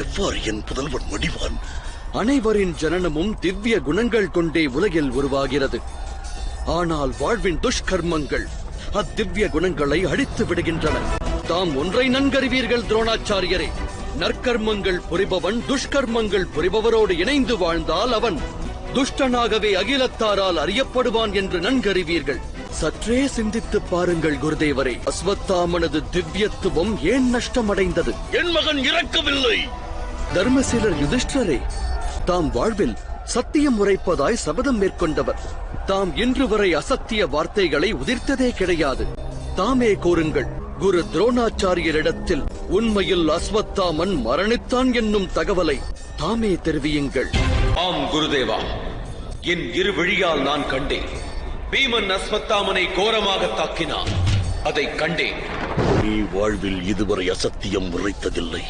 எவ்வாறு என் புதல்வன் மடிவான். அனைவரின் ஜனனமும் திவ்ய குணங்கள் கொண்டே உலகில் உருவாகிறது. ஆனால் வாழ்வின் துஷ்கர்மங்கள் அத்திவ்ய குணங்களை அழித்து விடுகின்றன. தாம் ஒன்றை நன்கறிவீர்கள் துரோணாச்சாரியரே. நற்கர்மங்கள் புரிபவன் துஷ்கர்மங்கள் புரிபவரோடு இணைந்து வாழ்ந்தால் அவன் துஷ்டனாகவே அகிலத்தாரால் அறியப்படுவான் என்று நன்கறிவீர்கள். சற்றே சிந்தித்துப் பாருங்கள் குருதேவரே. அஸ்வத்தாமனது திவ்யத்துவம் ஏன் நஷ்டமடைந்தது? என் மகன் இறக்கவில்லை. தர்மசீலர் யுதிஷ்டரே தாம் வாழ்வில் சத்தியம் உரைப்பதாய் சபதம் மேற்கொண்டவர். தாம் இன்று வரை அசத்திய வார்த்தைகளை உதிர்த்ததே கிடையாது. தாமே கூறுங்கள் குரு துரோணாச்சாரியரிடத்தில் உண்மையில் அஸ்வத்தாமன் மரணித்தான் என்னும் தகவலை தாமே தெரிவியுங்கள். ஆம் குருதேவா என் இரு விழியால் நான் கண்டேன். பீமன் அஸ்வத்தாமனை கோரமாக தாக்கினான். அதை கண்டேன். நீ வாழ்வில் இதுவரை அசத்தியம் உரைத்ததில்லை